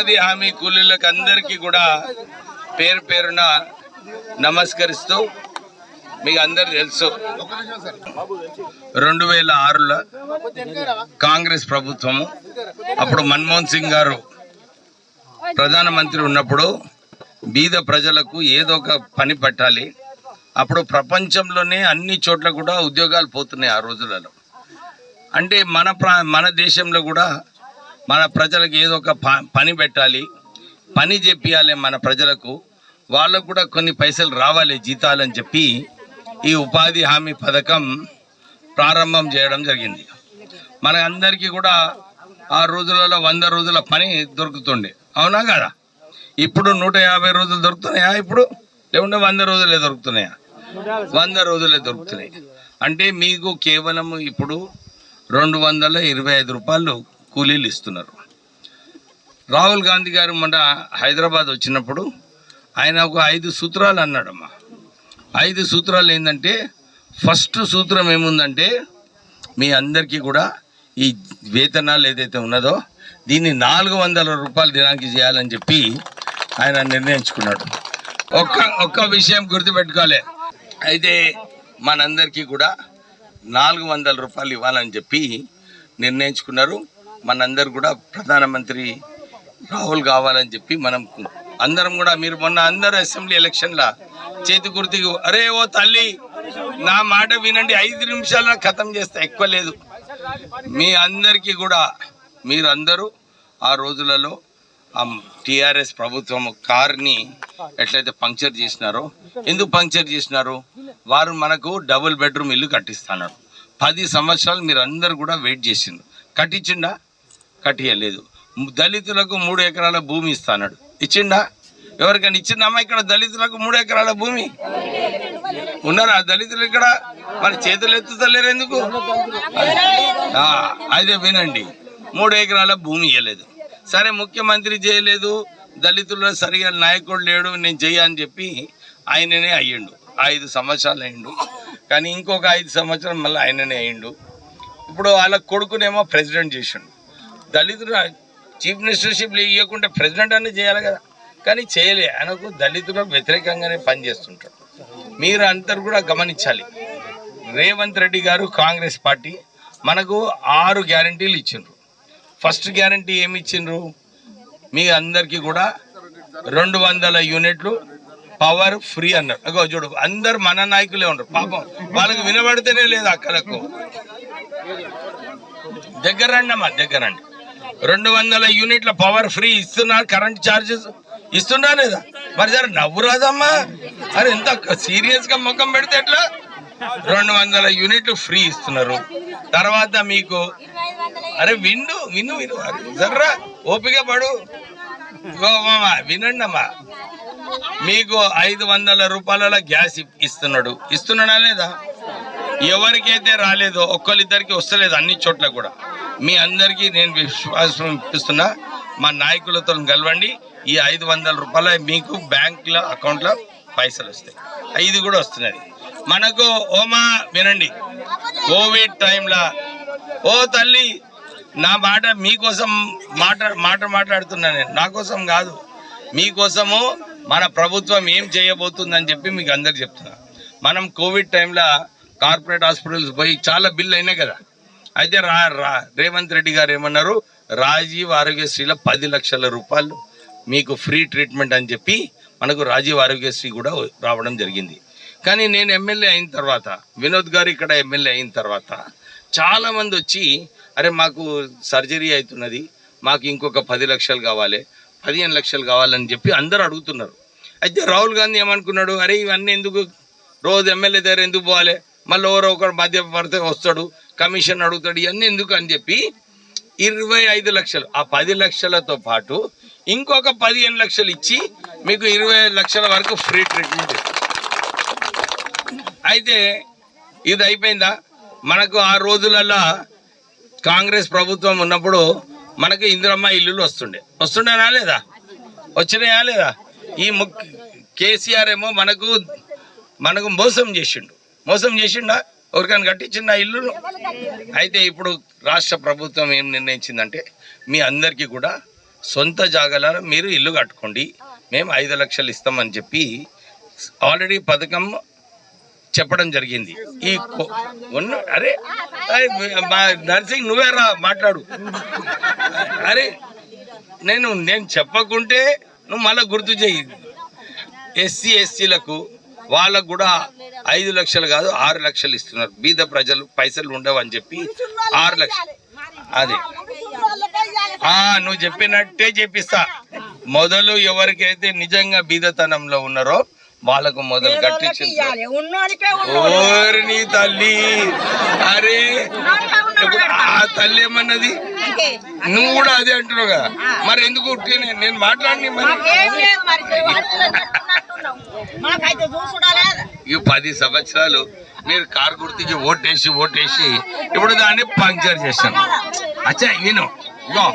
ఉపాధి హామీ కూలీలకు అందరికీ కూడా పేరు పేరున నమస్కరిస్తూ మీకు అందరు తెలుసు. రెండు వేల ఆరులో కాంగ్రెస్ ప్రభుత్వము అప్పుడు మన్మోహన్ సింగ్ గారు ప్రధానమంత్రి ఉన్నప్పుడు బీద ప్రజలకు ఏదో ఒక పని పెట్టాలి. అప్పుడు ప్రపంచంలోనే అన్ని చోట్ల కూడా ఉద్యోగాలు పోతున్నాయి ఆ రోజులలో. అంటే మన ప్రా మన దేశంలో కూడా మన ప్రజలకు ఏదో ఒక ప- పని పెట్టాలి. పని చెప్పియాలి మన ప్రజలకు. వాళ్ళకు కూడా కొన్ని పైసలు రావాలి జీతాలు అని చెప్పి ఈ ఉపాధి హామీ పథకం ప్రారంభం చేయడం జరిగింది. మన అందరికీ కూడా ఆ రోజులలో వంద రోజుల పని దొరుకుతుండే. అవునా కదా? ఇప్పుడు నూట యాభై రోజులు దొరుకుతున్నాయా ఇప్పుడు? లేకుంటే వంద రోజులే దొరుకుతున్నాయా? వంద రోజులే దొరుకుతున్నాయి. అంటే మీకు కేవలం ఇప్పుడు రెండు వందల ఇరవై ఐదు రూపాయలు కూలీలు ఇస్తున్నారు. రాహుల్ గాంధీ గారు మన హైదరాబాద్ వచ్చినప్పుడు ఆయన ఒక ఐదు సూత్రాలు అన్నాడమ్మా. ఐదు సూత్రాలు ఏంటంటే ఫస్ట్ సూత్రం ఏముందంటే మీ అందరికీ కూడా ఈ వేతనాలు ఏదైతే ఉన్నదో దీన్ని నాలుగు వందల రూపాయలు దినానికి చేయాలని చెప్పి ఆయన నిర్ణయించుకున్నాడు. ఒక్క ఒక్క విషయం గుర్తుపెట్టుకోవాలి. అయితే మనందరికీ కూడా నాలుగు వందల రూపాయలు ఇవ్వాలని చెప్పి నిర్ణయించుకున్నారు. మనందరు కూడా ప్రధానమంత్రి రాహుల్ కావాలని చెప్పి మనం అందరం కూడా మీరు మొన్న అందరు అసెంబ్లీ ఎలక్షన్ల చేతి గుర్తి అరే ఓ తల్లి నా మాట వినండి ఐదు నిమిషాల ఖతం చేస్తా ఎక్కువ లేదు. మీ అందరికీ కూడా మీరందరూ ఆ రోజులలో ఆ టిఆర్ఎస్ ప్రభుత్వం కార్ని ఎట్లయితే పంక్చర్ చేసినారో ఎందుకు పంక్చర్ చేసినారు వారు మనకు డబుల్ బెడ్రూమ్ ఇల్లు కట్టిస్తున్నారు. పది సంవత్సరాలు మీరు అందరు కూడా వెయిట్ చేసిండ్రు. కట్టించిండా? కట్టియలేదు. దళితులకు మూడు ఎకరాల భూమి ఇస్తాడు ఇచ్చిండా? ఎవరికైనా ఇచ్చిందమ్మా ఇక్కడ దళితులకు మూడు ఎకరాల భూమి? ఉన్నారా దళితులు ఇక్కడ? మరి చేతులు ఎత్తుతలేరు ఎందుకు? అదే వినండి. మూడు ఎకరాల భూమి ఇవ్వలేదు సరే ముఖ్యమంత్రి చేయలేదు. దళితుల్లో సరిగా నాయకుడు లేడు నేను చెయ్య అని చెప్పి ఆయననే అయ్యిండు. ఐదు సంవత్సరాలు అయ్యిండు. కానీ ఇంకొక ఐదు సంవత్సరం మళ్ళీ ఆయననే అయ్యిండు. ఇప్పుడు వాళ్ళ కొడుకునేమో ప్రెసిడెంట్ చేసిండు. దళితుడు చీఫ్ మినిస్టర్షిప్ ఇవ్వకుండా ప్రెసిడెంట్ అన్నీ చేయాలి కదా. కానీ చేయలే. ఆయనకు దళితులకు వ్యతిరేకంగానే పనిచేస్తుంటాడు మీరు అందరు కూడా గమనించాలి. రేవంత్ రెడ్డి గారు కాంగ్రెస్ పార్టీ మనకు ఆరు గ్యారంటీలు ఇచ్చిండ్రు. ఫస్ట్ గ్యారంటీ ఏమి ఇచ్చిండ్రు? మీ అందరికీ కూడా రెండు వందల యూనిట్లు పవర్ ఫ్రీ అన్నారు. అగో చూడు అందరు మన నాయకులే ఉండరు. పాపం వాళ్ళకి వినబడితేనే లేదు అక్కలకు దగ్గర రండి అమ్మా దగ్గర రండి. రెండు వందల యూనిట్ల పవర్ ఫ్రీ ఇస్తున్నారు కరెంట్ ఛార్జెస్ ఇస్తున్నా లేదా? మరి జర నవ్వు రాదమ్మా. అరే ఎంత సీరియస్గా ముఖం పెడితే ఎట్లా? రెండు వందల యూనిట్లు ఫ్రీ ఇస్తున్నారు. తర్వాత మీకు అరే విండు విను విను జర్రా ఓపిక పడు. వినండి అమ్మా. మీకు ఐదు వందల రూపాయల గ్యాస్ ఇస్తున్నాడు. ఇస్తున్నాడా లేదా? ఎవరికైతే రాలేదో ఒక్కరిద్దరికి వస్తలేదు అన్ని చోట్ల కూడా. మీ అందరికీ నేను విశ్వాసం ఇప్పిస్తున్నా మా నాయకులతో కలవండి. ఈ ఐదు వందల రూపాయల మీకు బ్యాంకుల అకౌంట్లో పైసలు వస్తాయి. ఐదు కూడా వస్తున్నది. మనకు ఓమా వినండి. కోవిడ్ టైంలో ఓ తల్లి నా మాట మీకోసం మాట మాట మాట్లాడుతున్నా నేను. నా కోసం కాదు. మీకోసము మన ప్రభుత్వం ఏం చేయబోతుందని చెప్పి మీకు అందరికి చెప్తున్నా. మనం కోవిడ్ టైంలో కార్పొరేట్ హాస్పిటల్స్ పోయి చాలా బిల్లు అయినాయి కదా. అయితే రా రా రేవంత్ రెడ్డి గారు ఏమన్నారు? రాజీవ్ ఆరోగ్యశ్రీలో పది లక్షల రూపాయలు మీకు ఫ్రీ ట్రీట్మెంట్ అని చెప్పి మనకు రాజీవ్ ఆరోగ్యశ్రీ కూడా రావడం జరిగింది. కానీ నేను ఎమ్మెల్యే అయిన తర్వాత వినోద్ గారు ఇక్కడ ఎమ్మెల్యే అయిన తర్వాత చాలామంది వచ్చి అరే మాకు సర్జరీ అవుతున్నది మాకు ఇంకొక పది లక్షలు కావాలి పదిహేను లక్షలు కావాలని చెప్పి అందరూ అడుగుతున్నారు. అయితే రాహుల్ గాంధీ ఏమనుకున్నాడు? అరే ఇవన్నీ ఎందుకు? రోజు ఎమ్మెల్యే దగ్గర ఎందుకు పోవాలి? మళ్ళీ ఎవరో ఒకరు మధ్య పడితే వస్తాడు కమిషన్ అడుగుతాడు ఇవన్నీ ఎందుకు అని చెప్పి ఇరవై ఐదు లక్షలు ఆ పది లక్షలతో పాటు ఇంకొక పదిహేను లక్షలు ఇచ్చి మీకు ఇరవై లక్షల వరకు ఫ్రీ ట్రీట్మెంట్ అయితే ఇది అయిపోయిందా? మనకు ఆ రోజులలో కాంగ్రెస్ ప్రభుత్వం ఉన్నప్పుడు మనకు ఇందిరమ్మ ఇల్లులు వస్తుండే. వస్తుండేనా లేదా? వచ్చినాయా లేదా? ఈ ముక్ కేసీఆర్ ఏమో మనకు మనకు మోసం చేసిండు. మోసం చేసిండా? ఎవరికైనా కట్టించిన ఇల్లును? అయితే ఇప్పుడు రాష్ట్ర ప్రభుత్వం ఏం నిర్ణయించిందంటే మీ అందరికీ కూడా సొంత జాగాలలో మీరు ఇల్లు కట్టుకోండి మేము ఐదు లక్షలు ఇస్తామని చెప్పి ఆల్రెడీ పథకం చెప్పడం జరిగింది. ఈ అరే అరే, మా నర్సింగ్ నువ్వే రా మాట్లాడు. అరే నేను నేను చెప్పకుంటే నువ్వు మళ్ళీ గుర్తు చేయి. ఎస్సీ ఎస్సీలకు వాళ్ళకు కూడా ఐదు లక్షలు కాదు ఆరు లక్షలు ఇస్తున్నారు. బీద ప్రజలు పైసలు ఉండవని చెప్పి ఆరు లక్షలు అదే. నువ్వు చెప్పినట్టే చేపిస్తా మొదలు ఎవరికైతే నిజంగా బీదతనంలో ఉన్నారో వాళ్ళకు మొదలు కట్టించింది. ఉన్నోడికే ఓరి నీ తల్లి. అరే. ఆ తల్లి ఏమన్నది? నువ్వు కూడా అదే అంటున్నావు కదా మరి ఎందుకు ఉట్టినే? నేను మాట్లాడి ఈ పది సంవత్సరాలు మీరు కారు గుర్తుకి ఓటేసి ఓటేసి ఇప్పుడు దాన్ని పంక్చర్ చేశాను. అచ్చా నేను. ఇగో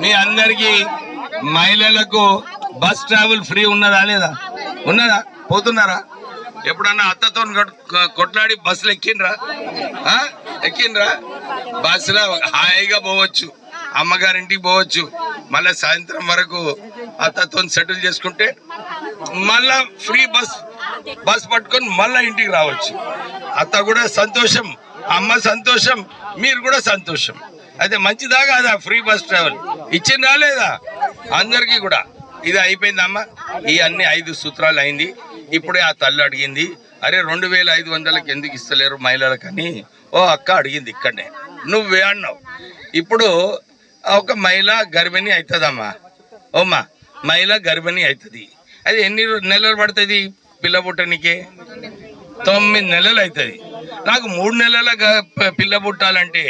మీ అందరికి మహిళలకు బస్ ట్రావెల్ ఫ్రీ ఉన్నదా లేదా? ఉన్నదా? పోతున్నారా? ఎప్పుడన్నా అత్తతో కొట్లాడి బస్సులు ఎక్కిండ్రా? ఎక్కిండ్రా? బస్సులో హాయిగా పోవచ్చు. అమ్మగారింటికి పోవచ్చు. మళ్ళీ సాయంత్రం వరకు అత్తతో సెటిల్ చేసుకుంటే మళ్ళా ఫ్రీ బస్ బస్ పట్టుకొని మళ్ళా ఇంటికి రావచ్చు. అత్త కూడా సంతోషం అమ్మ సంతోషం మీరు కూడా సంతోషం. అయితే మంచిదా కాదా ఫ్రీ బస్ ట్రావెల్? ఇచ్చిందా లేదా? అందరికీ కూడా. ఇది అయిపోయిందమ్మా. ఈ అన్ని ఐదు సూత్రాలు అయింది. ఇప్పుడే ఆ తల్లి అడిగింది అరే రెండు వేల ఐదు వందలకి ఎందుకు ఇస్తలేరు మహిళలకని ఓ అక్క అడిగింది ఇక్కడనే. నువ్వే అన్నావు. ఇప్పుడు ఒక మహిళ గర్భిణి అవుతుందమ్మా ఓమ్మా మహిళ గర్భిణి అవుతుంది అది ఎన్ని నెలలు పడుతుంది పిల్ల పుట్టనికే? తొమ్మిది నెలలు అవుతుంది నాకు మూడు నెలల పిల్ల పుట్టాలంటే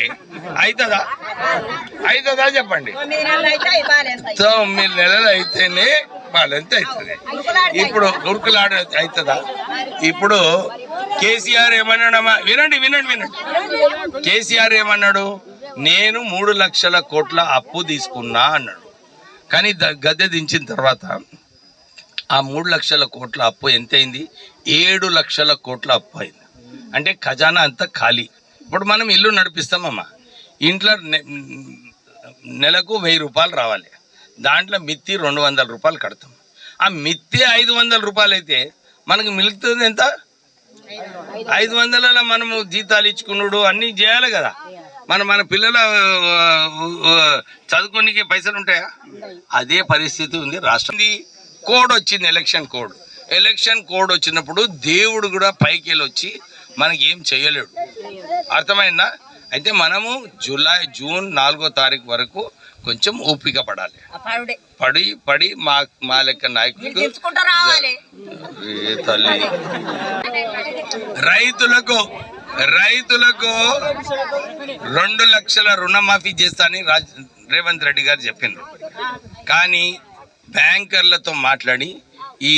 అవుతుందా అవుతుందా చెప్పండి. తొమ్మిది నెలలు అయితేనే వాళ్ళంత అవుతుంది. ఇప్పుడు ఉరుకులాడ అవుతుందా? ఇప్పుడు కేసీఆర్ ఏమన్నాడమ్మా? వినండి వినండి వినండి. కేసీఆర్ ఏమన్నాడు? నేను మూడు లక్షల కోట్ల అప్పు తీసుకున్నా అన్నాడు. కానీ గద్దె దించిన తర్వాత ఆ మూడు లక్షల కోట్ల అప్పు ఎంత అయింది ఏడు లక్షల కోట్ల అప్పు అయింది. అంటే ఖజానా అంతా ఖాళీ. ఇప్పుడు మనం ఇల్లు నడిపిస్తామమ్మా. ఇంట్లో నెలకు వెయ్యి రూపాయలు రావాలి. దాంట్లో మిత్తి రెండు వందల రూపాయలు కడతాం. ఆ మిత్తి ఐదు వందల రూపాయలు అయితే మనకు మిలుగుతుంది ఎంత? ఐదు వందల మనము జీతాలు ఇచ్చుకున్నాడు అన్నీ చేయాలి కదా. మన మన పిల్లల చదువుకోనికి పైసలు ఉంటాయా? అదే పరిస్థితి ఉంది రాష్ట్రం. కోడ్ వచ్చింది ఎలక్షన్ కోడ్. ఎలక్షన్ కోడ్ వచ్చినప్పుడు దేవుడు కూడా పైకి వెళ్ళి వచ్చి మనకి ఏం చేయలేడు. అర్థమైందా? అయితే మనము జూలై జూన్ నాలుగో తారీఖు వరకు కొంచెం ఓపిక పడాలి. పడి పడి మా మా లెక్క నాయకులకు తల్లి. రైతులకు రైతులకు రెండు లక్షల రుణమాఫీ చేస్తానని రాజ్ రేవంత్ రెడ్డి గారు చెప్పిండ్రు. కానీ బ్యాంకర్లతో మాట్లాడి ఈ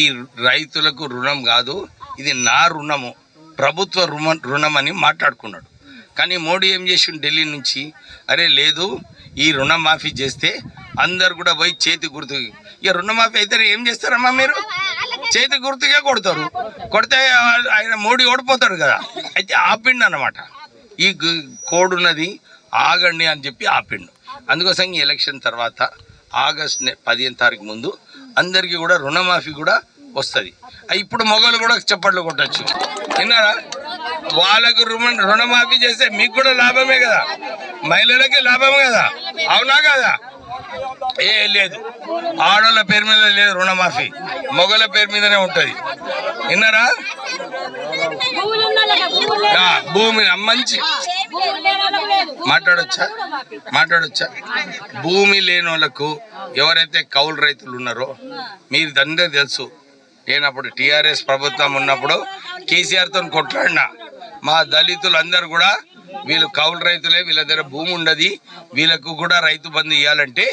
రైతులకు రుణం కాదు ఇది నా రుణము ప్రభుత్వ రుణ రుణం అని మాట్లాడుకున్నాడు. కానీ మోడీ ఏం చేసిండు ఢిల్లీ నుంచి? అరే లేదు ఈ రుణమాఫీ చేస్తే అందరు కూడా పోయి చేతి గుర్తు ఇక రుణమాఫీ అయితే ఏం చేస్తారమ్మా మీరు? చేతి గుర్తుగా కొడతారు. కొడితే ఆయన మోడీ ఓడిపోతాడు కదా. అయితే ఆపిండు అనమాట ఈ కోడ్ ఉన్నది ఆగండి అని చెప్పి ఆపిండు. అందుకోసం ఈ ఎలక్షన్ తర్వాత ఆగస్ట్ పదిహేను తారీఖు ముందు అందరికీ కూడా రుణమాఫీ కూడా వస్తుంది. ఇప్పుడు మొగలు కూడా చప్పట్లు కొట్టచ్చు. విన్నారా? వాళ్ళకు రుణ రుణమాఫీ చేస్తే మీకు కూడా లాభమే కదా. మహిళలకి లాభం కదా? అవునా కదా? ఏ లేదు. ఆడోళ్ళ పేరు మీద లేదు రుణమాఫీ. మొగల పేరు మీదనే ఉంటది. విన్నారా? భూమి మంచి. మాట్లాడొచ్చా? మాట్లాడొచ్చా? భూమి లేని వాళ్ళకు ఎవరైతే కౌలు రైతులు ఉన్నారో మీరు అందరూ తెలుసు నేను అప్పుడు టిఆర్ఎస్ ప్రభుత్వం ఉన్నప్పుడు కేసీఆర్తో కొట్లాడినా. మా దళితులు అందరు కూడా వీళ్ళు కౌలు రైతులే వీళ్ళ దగ్గర భూమి ఉండదు. వీళ్ళకు కూడా రైతు బంధు ఇవ్వాలంటే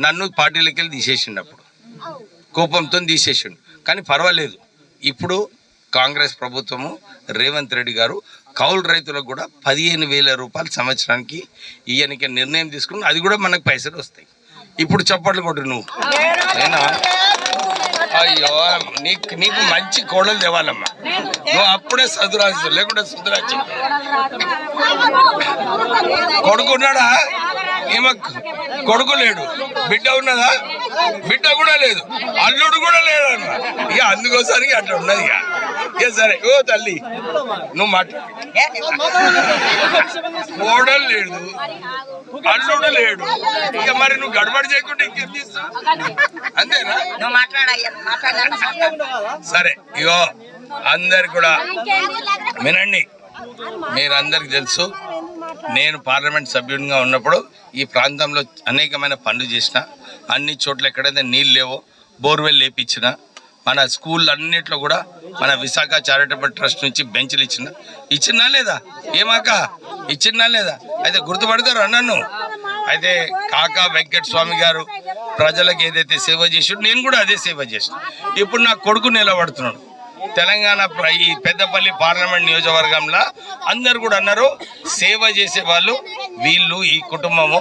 నన్ను పార్టీలకి వెళ్ళి తీసేసిండు అప్పుడు. కోపంతో తీసేసిండు. కానీ పర్వాలేదు. ఇప్పుడు కాంగ్రెస్ ప్రభుత్వము రేవంత్ రెడ్డి గారు కౌలు రైతులకు కూడా పదిహేను వేల రూపాయలు సంవత్సరానికి ఇయ్యనికి నిర్ణయం తీసుకుని అది కూడా మనకు పైసలు వస్తాయి. ఇప్పుడు చప్పట్లు కొట్టు నువ్వు. అయ్యో నీకు నీకు మంచి కోడలు తేవాలమ్మా నువ్వు అప్పుడే సదురాజు లేకుండా సుధరాజు కొడుకున్నాడా? ఏమ కొడుకు లేడు. బిడ్డ ఉన్నదా? బిడ్డ కూడా లేదు. అల్లుడు కూడా లేడు అన్న ఇక అందుకోసారి అట్లా ఉన్నది ఇక. సరే ఓ తల్లి. నువ్వు మాట్లాడు కోడలు లేదు. అల్లుడు లేడు. ఇక మరి నువ్వు గడబడి చేయకుండా ఇంకేం చేస్తావు? అంతేనా? నువ్వు మాట్లాడయ్యా సరే ఇగో అందరు కూడా వినండి. మీరందరికి తెలుసు నేను పార్లమెంట్ సభ్యునిగా ఉన్నప్పుడు ఈ ప్రాంతంలో అనేకమైన పనులు చేసిన అన్ని చోట్ల ఎక్కడైతే నీళ్ళు లేవో బోర్వెల్ లేపించిన మన స్కూల్ అన్నిట్లో కూడా మన విశాఖ చారిటబుల్ ట్రస్ట్ నుంచి బెంచ్లు ఇచ్చిన. ఇచ్చినా లేదా? ఏమాక? ఇచ్చినా లేదా? అయితే గుర్తుపడతారు నన్ను అయితే కాకా వెంకట స్వామి గారు ప్రజలకు ఏదైతే సేవ చేసాడు నేను కూడా అదే సేవ చేసిన ఇప్పుడు నా కొడుకు నిలబడుతున్నాడు. తెలంగాణ ప్ర- ఈ పెద్దపల్లి పార్లమెంట్ నియోజకవర్గంలో అందరు కూడా అన్నారు సేవ చేసే వాళ్ళు వీళ్ళు ఈ కుటుంబము